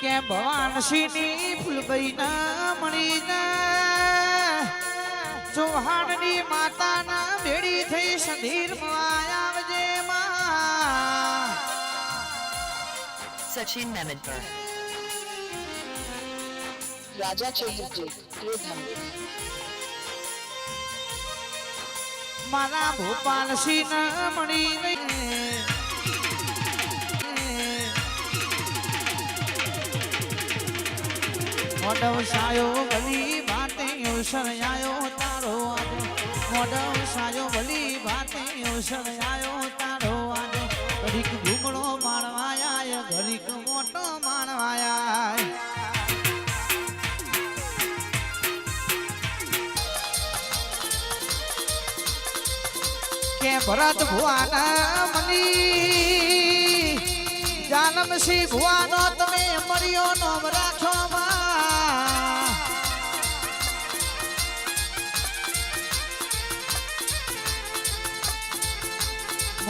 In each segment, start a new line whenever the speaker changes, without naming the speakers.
કે ભવાનસિંહની ફૂલબઈના મણીના? ચૌહાણની માતાના ભેડી થઈ સંધીર આવજે માં.
સચિન મેમનપર
રાજા ચૌધરી
મારા ભોપાલસિંહ મણી મોડવ સાયો ભલી ભાતે અવસર આયો તારો મોડવ સાયો ભલી ભાતે અવસર આયો તારો આજે. ઘડીક ઘૂમડો માણવાયા ઘડીક મોટો માણવાયા કે ભરત ભુવાના મની જાનમસી ભુવાનો તમે મર્યો નોમ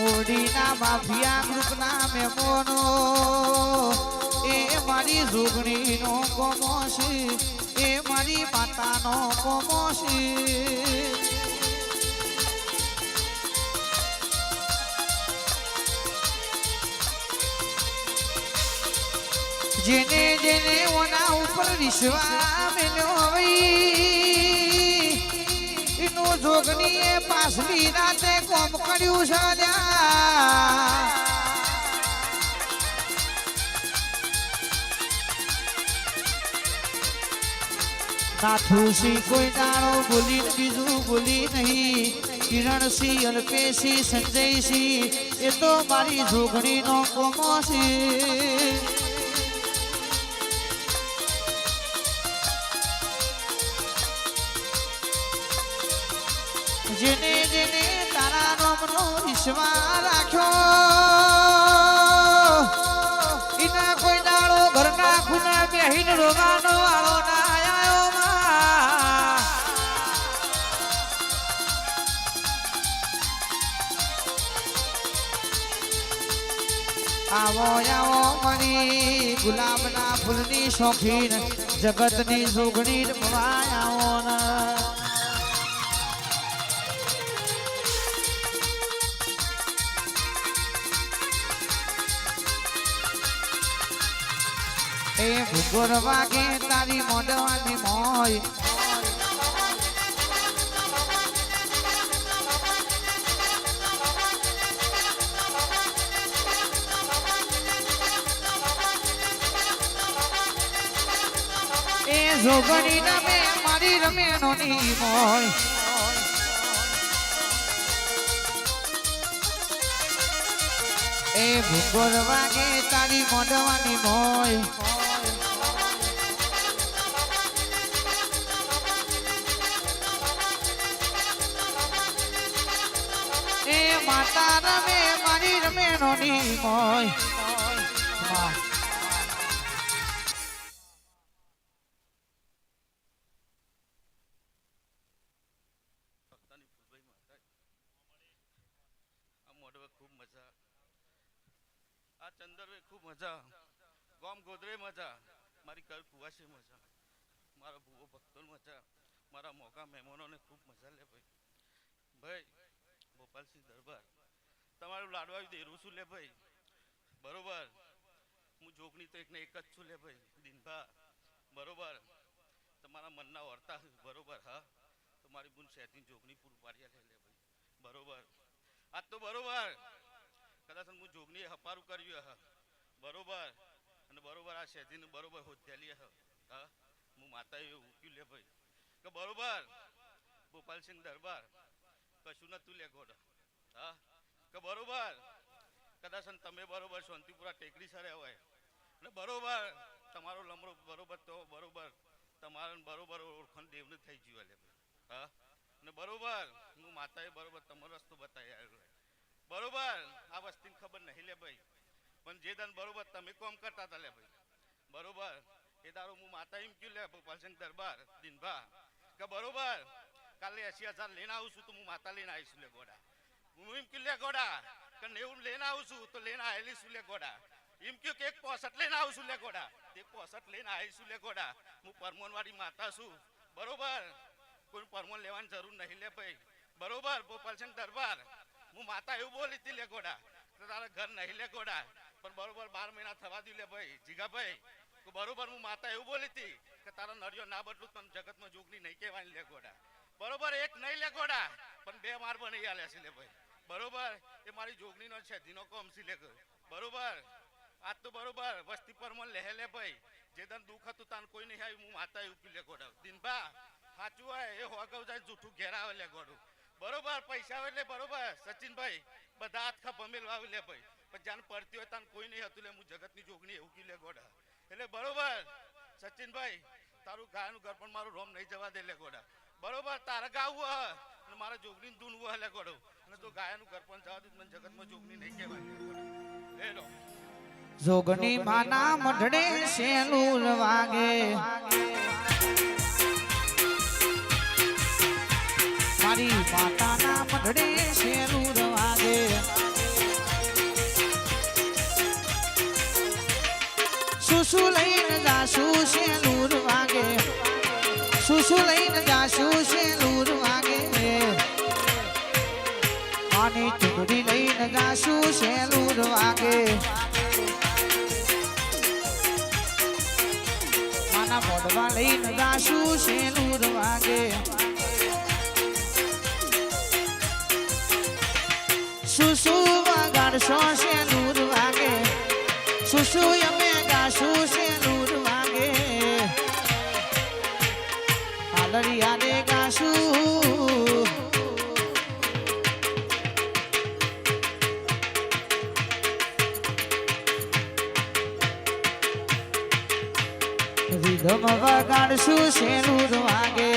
મોડીના માફિયા ગ્રુપના મેમોનો એ મારી જોગણીનો કોમો છે. એ મારી માતાનો કોમો છે. જેને જેને ઓના ઉપર મેલ્યો હોય, એનો જોગણીએ પાછલી રાતે કોમ કર્યું છે. નાથુસી કોઈ દાણો બોલી બીજું બોલી નહીં કિરણસિંહ અલ્પેશી સંજયસિંહ, એ તો મારી જોગણીનો કોમો છે નામનો રાખ્યો એના કોઈ ઘરના ના આયો આવો આવો મરી ગુલાબના ફૂલની શોખીન, જગતની આવો ના એ ભૂગોળ વાગે, તારી મોઢવાની મોય. એ રમે, મારી રમેનો ની એ ભૂગોળ વાગે, તારી મોઢવાની મોય. માતા રમે મારી રમેનો ની મોય
દેરું છું લે ભાઈ? બરોબર. હું જોગણી તો એકને એક જ છું લે ભાઈ દિનભા બરોબર. તમારા મનના વર્તા, બરોબર, હા? તો મારી બુન શેતી જોગણી પૂરું પાડ્યા લે લે ભાઈ. બરોબર. આ તો બરોબર. કદાચ હું જોગણી હપારું કર્યું હ. બરોબર. અને બરોબર આ શેતીને બરોબર હોદ્યાલી હા. હું? માતા એ ઉક્યું લે ભાઈ. કે બરોબર. ગોપાલસિંહ દરબાર. કશું નતું લે ગોડ. હા? કે બરોબર. કદાચ તમે બરોબર શાંતિપુરા ટેકડી સરે હોય. અને બરોબર, તમારો લમરો બરોબર તો બરોબર, તમારે બરોબર ઓળખાણ દેવને થઈ ગયું એટલે. હા? અને બરોબર, હું માતાએ બરોબર તમારો રસ્તો બતાવી આવ્યો બરોબર, આ વસ્તીને ખબર નહીં લે ભાઈ. પણ જે દાન બરોબર તમે કોમ કરતા હતા લે ભાઈ. બરોબર, એ દારો હું માતા એમ કયું લે ભોપાલસિંહ દરબાર દિનભા કે બરોબર, કાલે એસી હજાર લઈને આવું છું તો હું માતા લઈને આવીશું લે ગોડા. હું એમ કયું લે ગોડા કે નેવું લઈને આવું છું તો લઈને આવેલી છું લે ગોડા એમ કયો કે એક પોસઠ લઈને આવું છું લે ગોડા એક પોસઠ લઈને આવીશું લે ગોડા હું પરમોન વાળી માતા છું. બરોબર? કોઈ પરમોન લેવાની જરૂર નહીં લે ભાઈ. બરોબર? ગોપાલસિંહ દરબાર. હું માતા એવું બોલી હતી લે ગોડા તો તારા ઘર નહીં લે ગોડા પણ બરોબર બાર મહિના થવા દઉં લે ભાઈ. જીગાભાઈ તો બરોબર? હું માતા એવું બોલી હતી કે તારો નડિયો ના બદલું તમે જગતમાં જોગની નહીં કહેવાની લે ગોડા બરોબર? એક નહીં લે ગોડા પણ બે માર બની આલે છે લે ભાઈ. બરોબર? એ મારી જોગણીનો છે, ધીનો કોમ લે બરોબર? આજ તો બરોબર. વસ્તી પર મને લેહે લે ભાઈ. જે દન દુઃખ હતું તાન કોઈ નહીં આવ્યું, હું માતા એવું લે ગોડા દિનભા, સાચું હોય, એ હોગવ જાય જૂઠું ઘેર આવે લે ગોડું. બરોબર? પૈસા આવે એટલે બરોબર. સચિનભાઈ, બધા હાથ ખા ભમેલ આવે લે ભાઈ. પણ જાન પડતી હોય તાન કોઈ નહીં હતું લે હું જગતની જોગણી એવું કી લે ગોડા. એટલે બરોબર? સચિનભાઈ, તારું ગાયનું ઘર પણ મારું રોમ નહીં જવા દે લે ગોડા. બરોબર? તારે ગાવું હ. અને મારા જોગણી ધૂનવું હલે ગોડો. અને તો ગાયનું ઘર પણ જવા મને જગતમાં જોગણી નહીં કહેવાય. લે લો.
જોગની માના મઢડે શેલુલ વાગે. મારી માતાના મઢડે શેલુલ વાગે. સુસુ લઈને જાસુ શેલુર વાગે. સુસુ લઈને જાસુ જાસુ શેલુર વાગે. માના મોઢવા લઈને જાસુ શેલુર વાગે. સુસુ વગાડશો શેલુર વાગે. સુસુ અમે ગાસુ શેલુર વાગે. રીધમ વગાડશું શેલુર વાગે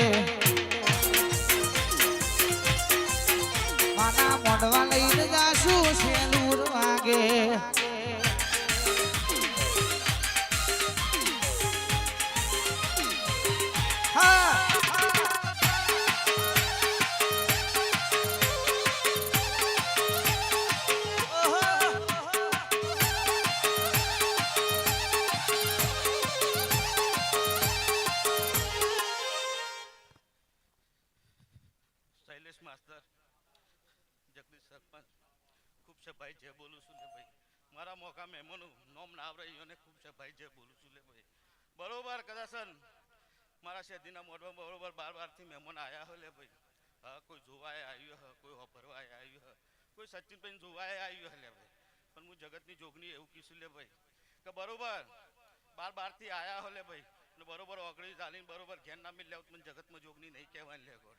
માના મોઢવા લઈને જાશું શેલુર વાગે
જોવાય આવ્યું હે ભાઈ. પણ હું જગતની જોગની એવું કીધું લે ભાઈ. કે બરોબર, બાર બારથી આયા હો ભાઈ. ને બરોબર ઓગળી ચાલીને બરોબર ઘેર ના મિલ લેવું મને જગતમાં જોગની નહીં કહેવાય લે ગોળ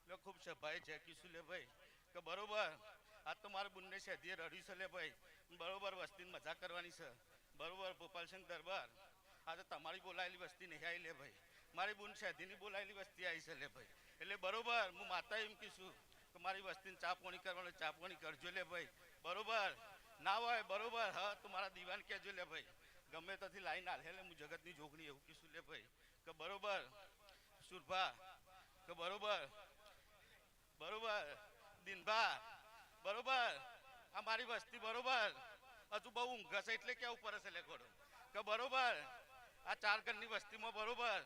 એટલે ખૂબ છે છે કીશું લે ભાઈ. કે બરોબર આ તો મારે બુનને શેધીએ રડ્યું છે, લે ભાઈ. બરોબર વસ્તીની મજા કરવાની છે. બરોબર, ગોપાલસિંહ દરબાર. આ તો તમારી બોલાયેલી વસ્તી નહીં આવી, લે ભાઈ. મારી બુન શેધીની બોલાયેલી વસ્તી આવી છે, લે ભાઈ. એટલે બરોબર, હું માતા એમ કીશું કે મારી વસ્તીને ચા પાણી કરવાનું કરજો લે ભાઈ. બરોબર? ના હોય, બરોબર. હા, તો મારા કહેજો લે ભાઈ. ગમે ત્યાંથી લાઈન હાલે હું જગતની જોગણી એવું કીશું લે ભાઈ. કે બરોબર? સુરભા, કે બરોબર? બરોબર? દિનભા, બરોબર? આ મારી વસ્તી બરોબર? હજુ બહુ ઊંઘ છે, એટલે કેવું પડે છે લેખોડો કે બરોબર? આ ચાર ઘરની વસ્તીમાં બરોબર?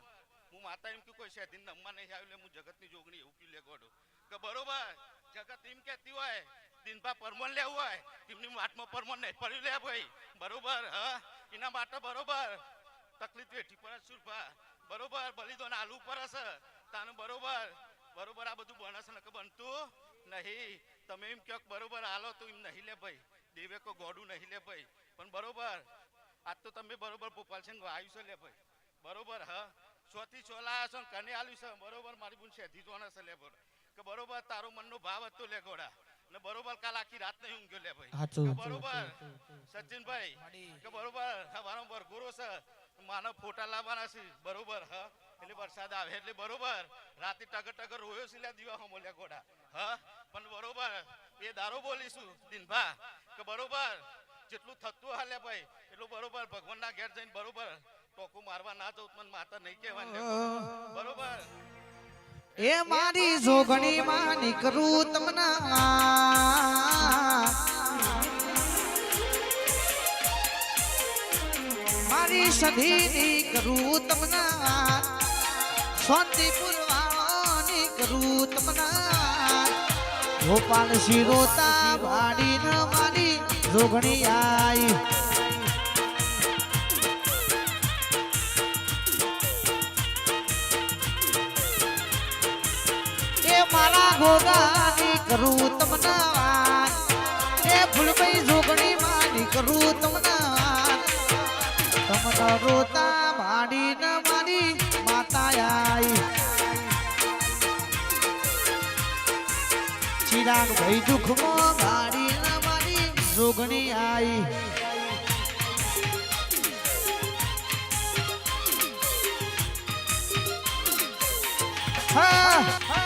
હું માતા એમ કે કોઈ શેધીન નમવા નહીં આવ્યું હું જગતની જોગણી એવું કયું લેખોડો કે બરોબર, જગત એમ કહેતી હોય દિનભા પરમોન લેવું હોય, એમની માટમાં પરમોન નહીં પડી લે ભાઈ. બરોબર, હા, એના માટે બરોબર. તકલીફ વેઠી પડે સુરભા બરોબર, બલિદાન આલુ પર હશે તાનું બરોબર. બરોબર, આ બધું બને ને બનતું નહીં. તમે એમ કહો બરોબર હાલો તો એમ નહીં લે ભાઈ. દેવે કો ગોડું નહીં લે ભાઈ. પણ બરોબર, આજ તો તમે બરોબર ભોપાલસિંહ આવ્યું છે લે ભાઈ. બરોબર, હા. સોથી ચોલા છો કને આલ્યું છે? બરોબર, મારી બુન શેધી જોણે છે લે બોલ કે બરોબર તારો મનનો ભાવ હતો લે ઘોડા. ને બરોબર કાલ આખી રાત નહીં ઊંઘ્યો લે ભાઈ. બરોબર સચિનભાઈ કે બરોબર સવારમાં વરઘોડો છે. માનો ફોટા લાવવાના છે. બરોબર હ? એટલે વરસાદ આવે એટલે બરોબર. રાતે ટગર ટગર રોયો છે લે દીવા હમો લે ઘોડા. હ? પણ બરોબર એ દારો બોલીશું દિનભા. કે બરોબર જેટલું થતું હાલે ભાઈ એટલું બરોબર. ભગવાનના ઘેર જઈને બરોબર ટોકું મારવા ના જવું મને માતા નહીં કહેવાની બરોબર.
એ મારી જોગણી માં નીકળું તમને. મારી સધી નીકળું તમને શાંતિપુર વાળાની કરું તમને ગોપાલ શિરોતા વાડી ન મારી જોગણી આઈ. ગોગાની કરું તમને વાત એ ફૂલભાઈ જોગણી માની કરું તમને વાત તમને રોતા વાડી ન મારી માતા આઈ. ચિરાગ ભાઈ દુઃખમાં ગાડી ન મારી જોગણી આઈ. હા.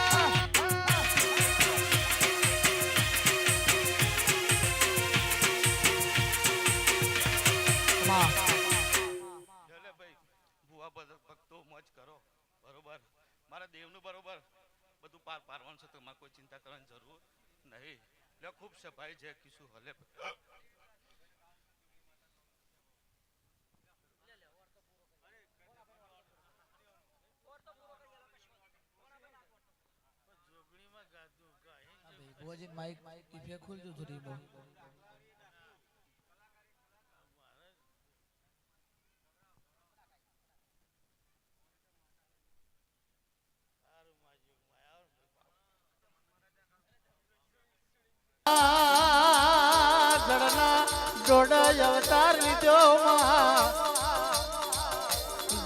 પાર પારવાનું છે, તો મારે કોઈ ચિંતા કરવાની જરૂર નહીં. એટલે ખૂબ સફાઈ છે કીશું હલે.
ભોજન માઇક માઇક ઇફે ખોલજો થોડી બહુ
જળના જોડાય અવતાર લીધો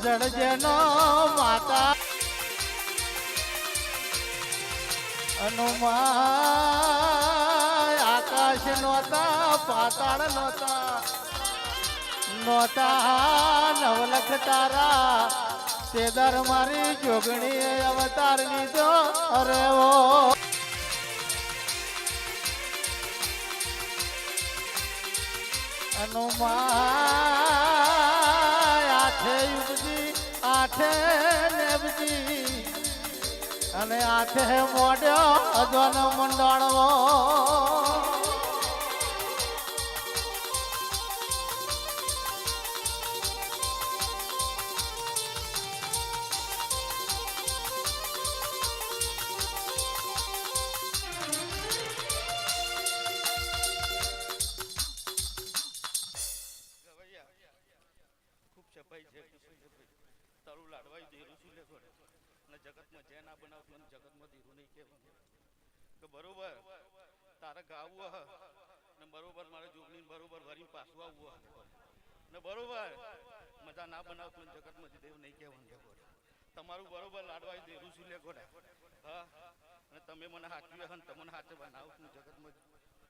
જળ જેનો માતા હનુમાન, આકાશ નોતા પાતાળ નોતા નોતા નવલખ તારા. તેદર મારી જોગણી અવતાર લીધો. અરે ઓ હનુમાન આઠે યુગજી આઠે નેવજી. અને આઠે મોડ્યો અજવન મંડળવો
જગતમાં જે ના બનાવતું એને જગતમાં દેરું નહીં કહેવાનું. કે બરોબર. તારે ગાવું હ ને બરોબર મારે જોગણી બરોબર વરી પાછું આવવું હ ને બરોબર. મજા ના બનાવતું જગતમાં દેવ નહીં કહેવાનું. લે તમારું બરોબર લાડવા દેરું છું લે ગોડા હા? અને તમે મને હાચવી હન તમને હાચે બનાવું જગતમાં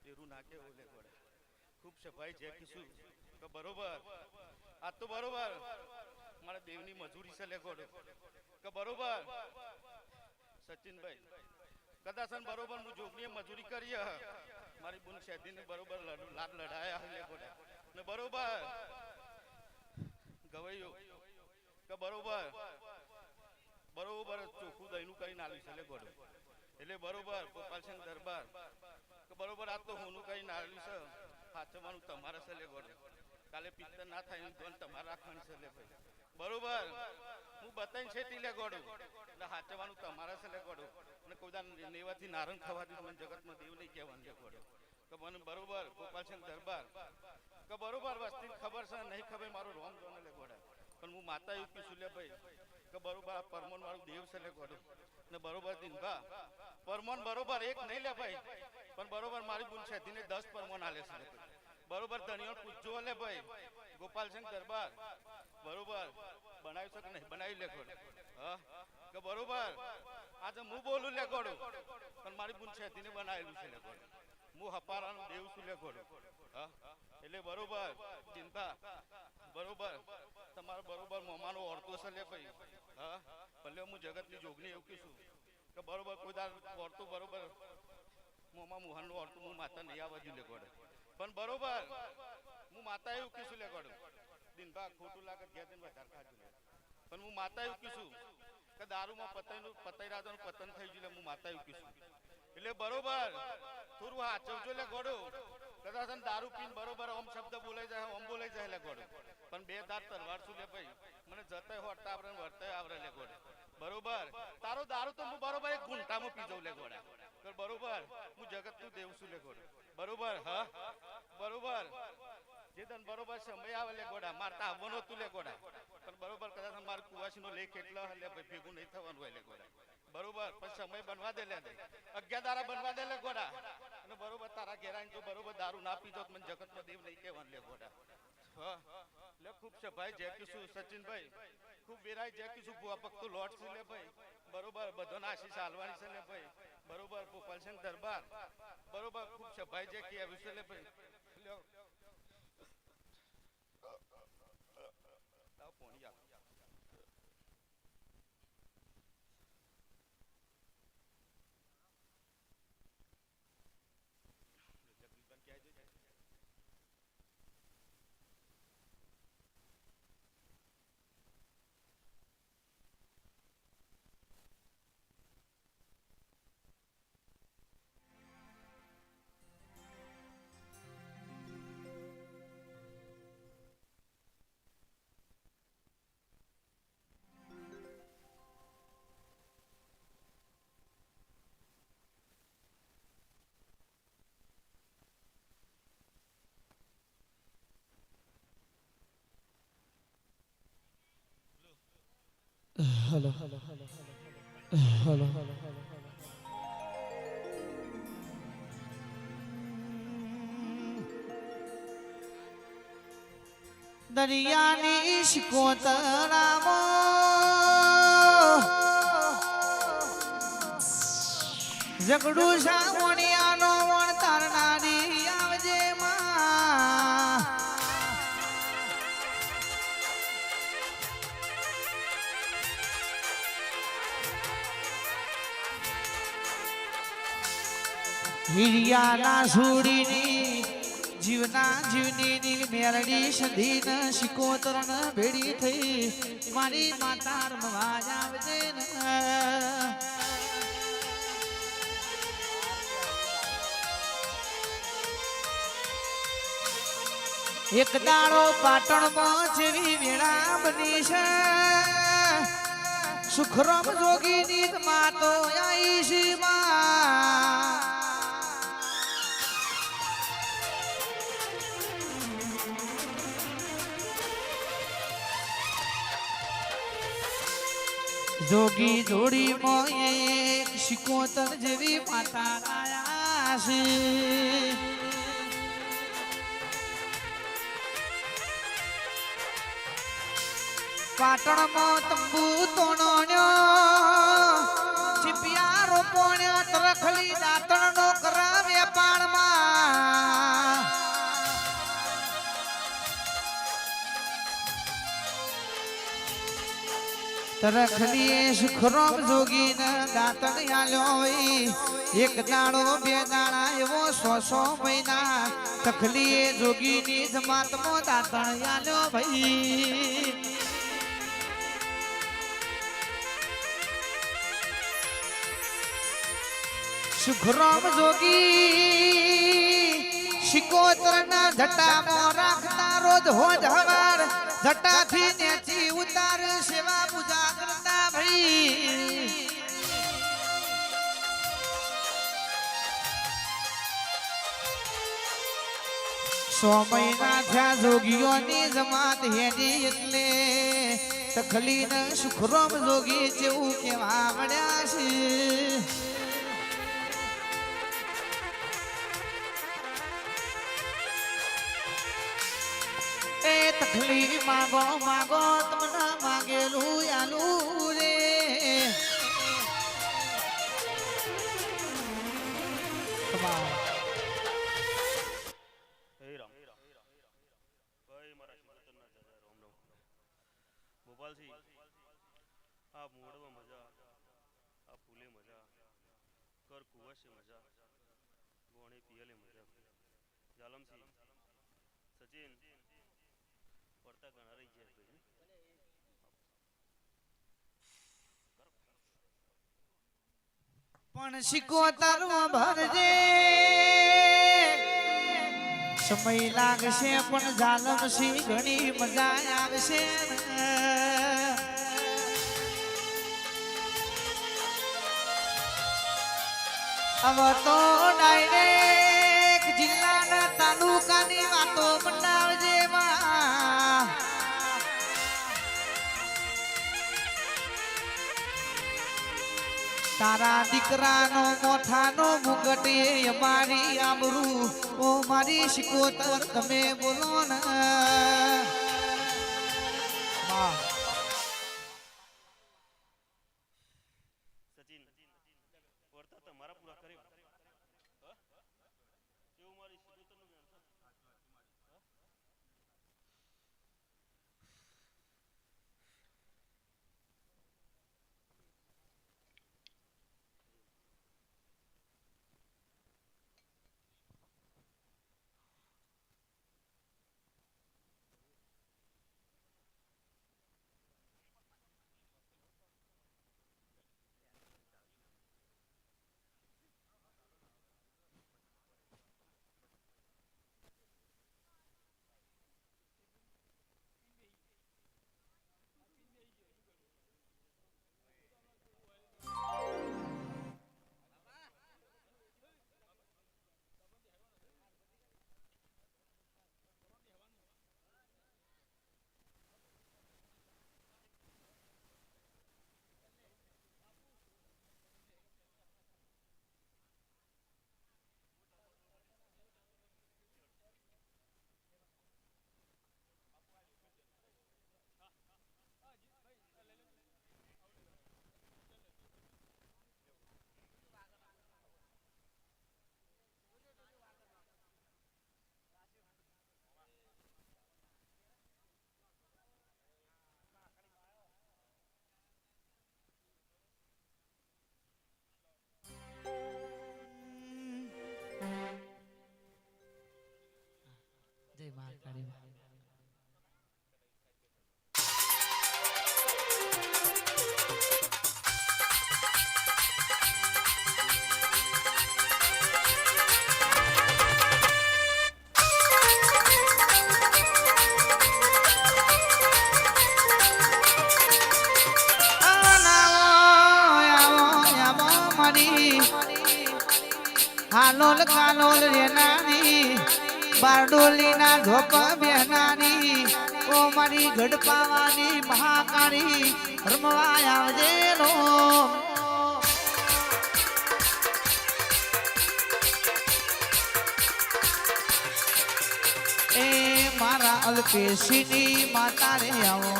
દેરું ના કેવું લે ગોડા ખૂબ સફાઈ છે કીશું કે બરોબર. આ તો બરોબર. મારા દેવની મજૂરી છે લેખોડો કે બરોબર? સચિનભાઈ, કદાચ બરોબર, હું જોગની મજૂરી કરી. મારી બુન શેતીને બરોબર લડ- લાડ લડાયા ને બરોબર? ગવૈયો, કે બરોબર? બરોબર ચોખ્ખું દહીનું કરીને આલ્યું છે ગોડો. એટલે બરોબર ગોપાલસિંહ દરબાર. કે બરોબર આ તો હોનું કરીને આવ્યું છે. સાચવવાનું તમારે છે લેખોડો કાલે પિત્તર ના થાય ધ્યાન તમારે રાખવાનું છે લે ભાઈ. બરોબર. હું બતાવીને છેતી લે ગોડું એટલે હાચવાનું તમારા છે લે ગોડું અને કોઈ નેવાથી નારણ ખવાથી મને જગતમાં દેવ નહીં કહેવાનું લે કે મને બરોબર ગોપાલસિંહ દરબાર. કે બરોબર વસ્તી ખબર છે નહીં ખબર, મારું રોમ જોને લે ગોડા પણ હું માતા એવું કીધું લે ભાઈ કે બરોબર, આ પરમોન વાળું દેવ છે લે ગોડું ને બરોબર દિનભા પરમોન બરોબર એક નહીં લે ભાઈ. પણ બરોબર મારી ભૂલ છે દિને દસ પરમોન આલે છે બરોબર ધનિયો પૂછજો લે ભાઈ. ગોપાલસિંહ દરબાર. બરોબર. બનાવ્યું છે કે નહીં? બનાવી લે ગોળ હા? કે બરોબર? આજે હું બોલું લે ગોળું પણ મારી બુન છે તેને બનાવેલું છે લે ગોળ હું હપારાનું દેવ છું લે ગોળ હા? એટલે બરોબર. ચિંતા. બરોબર. તમારો બરોબર મોમાનો ઓળખો છે લે ભાઈ હા? ભલે હું જગતની જોગની એવું કહીશું કે બરોબર, કોઈ દાર ઓળતું બરોબર. મોમાં મોહનનું ઓળતું હું માતા નહીં આવવા જોઈએ લે પણ બરોબર. હું માતા એવું કહીશું લે ગોળું દિનભા ખોટું લાગે ત્યાં દિન વધારે લે પણ હું માતા એવું કીધું કે દારૂમાં પતંગનું પતંગ રાજાનું પતન થઈ ગયું એટલે હું માતા એવું કીધું એટલે બરોબર, થોડું હાચવજો એટલે ગોડો. કદાચ દારૂ પીને બરોબર ઓમ શબ્દ બોલાઈ જાય, ઓમ બોલાઈ જાય એટલે ગોડો. પણ બે દાંત તલવાર છું લે ભાઈ? મને જતાય હોટતા આવરે વર્તે આવડે લે ગોડા. બરોબર. તારો દારૂ તો હું બરોબર એક ગુંટામાં પી જાઉં લે ગોડા. બરોબર. હું જગતનું દેવ છું લે ગોડો. બરોબર, હા? બરોબર. જે તને બરોબર સમય આવે લે ગોડા મારતા આવવાનો તું લે ગોડા. પણ બરોબર કદાચ માર કુવાસીનો લેખ એટલો હલે ભાઈ ભેગું નહીં થવાનું હોય લે ગોડા. બરોબર, પછી સમય બનવા દે લે દે દારા બનવા દે લે ગોડા. અને બરોબર તારા ઘેરાઈને જો બરોબર દારૂ ના તો મને જગતમાં દેવ નહીં કહેવાનું લે ગોડા. લે ખૂબ છે ભાઈ જય કિશુ સચિનભાઈ. ખૂબ વિરાય જય કિશુ બુઆ પગતું લોટ છે લે ભાઈ. બરોબર, બધાને આશીષ હાલવાની છે લે ભાઈ. બરોબર, ગોપાલસિંહ દરબાર. બરોબર, ખૂબ છે ભાઈ જે કે આવ્યું છે લે ભાઈ.
દરિયાની શિકોતરામાં ઝઘડું સાવણિયાનો હિરિયાના સુડીની જીવના જીવની મેરડી સધીન શિકોતરણ ભેડી થઈ. મારી માતા રમવા આવજે એક દાડો પાટણમાં જેવી વેળા બની છે. સુખરમ જોગીની માં તો આઈ માં. જોગી જોડી એક શિકોતર જેવી માતા આયા છે. પાટણમાં તંબુ તોણ્યો ચીપિયા રોપોણ્યો તરખલી તરખલીએ સુખરોમ જોગી દાંતણ આલ્યો એક દાડો રાખતા રોજ હોજ હવાર. જટાથી નેચી સો મહિના થયા જોગીઓની જમાત હેડી એટલે તખલીને સુખરોમ જોગી જેવું કેવા મળ્યા છે. એ તકલી માગો માગો તમને માગેલું આલું
રહી ગયા ભાઈ
પણ સિકોતર ભરજે સમય લાગશે, પણ જાલમસી ઘણી મજા આવશે. હવે તો ડાયરેક્ટ જિલ્લાના તાલુકાની વાતો તારા દીકરાનો મોઠાનો મુગટે મારી આબરૂ ઓ મારી શિકોતર તમે બોલો ને
તમારા પૂરા કરે
જય મહાકાળી. હાલોલ કાલોલ રેનાની બારડોલી ના ઢોપ બેહનાની ઓ મારી ગઢપાવાની મહાકાળી રમવા આવજે એ મારા અલ્પેશીની માતા રે આવો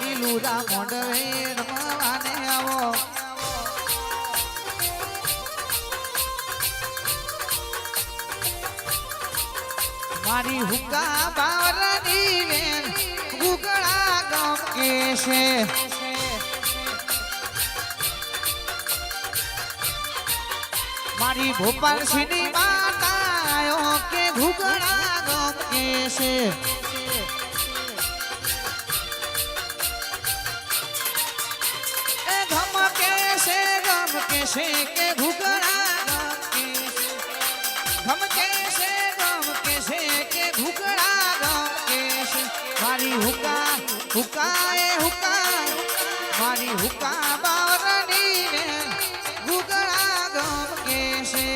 નીલુરા મોઢવે રમવાને આવો. મારી હુકા બાવરની વેન ગુગળા ગામ કે છે મારી ભોપાલ સિની માતાઓ કે ઘુગળા ગામ કે છે એ ગમ કે છે ગમ કે છે કે ઘુગળા કે ઘુગડા ગમ કે છે મારી હુકા હુકાએ હુકા મારી હુકા બાવરની ને ઘુગડા ગમ કે છે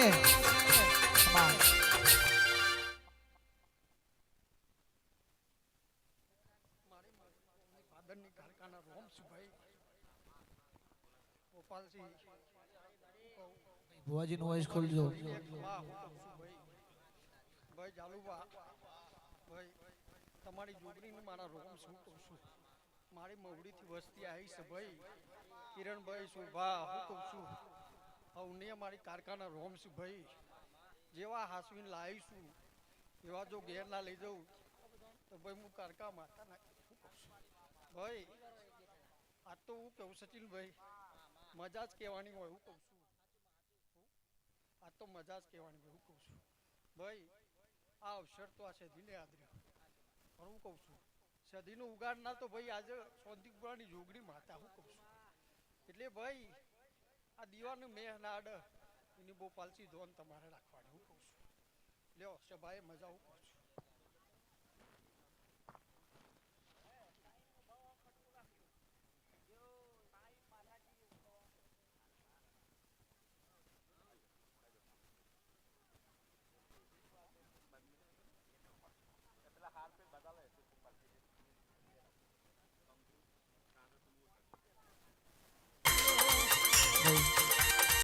ફાદરની કારખાના રોમસભાઈ ગોપાલસિંહ
ભુવાજી નો વોઇસ ખોલજો
ભાઈ ભાઈ તમારી જોગરીને મારા રોમ શું કહું છું મારી મવડીથી વસ્તી આવી છે ભાઈ, કિરણભાઈ ભા હું કહું છું અવને મારી કારખાના રોમ છું ભાઈ, જેવા હાસવીને લાવીશું એવા જો ઘેર ના લઈ જાઉં, તો ભાઈ હું કારકા માતા ના શું કહું છું. ભાઈ, આ તો હું કહું સચિનભાઈ મજા જ કહેવાની હોય, હું કહું છું. આ તો મજા જ કહેવાની હોય, હું કહું છું. ભાઈ, આ અવસર તો આ છે રહ્યો. પણ હું કહું છું. સદીનો ઉગાડનાર તો ભાઈ આજે સોંતિકપુરાની જોગણી માતા, હું કહું છું. એટલે ભાઈ, આ દીવાનું મેહ અડ એની બહુ પાલસી ધોન તમારે રાખવાની, હું કહું છું. લ્યો, સભાએ મજા ઉપર છું.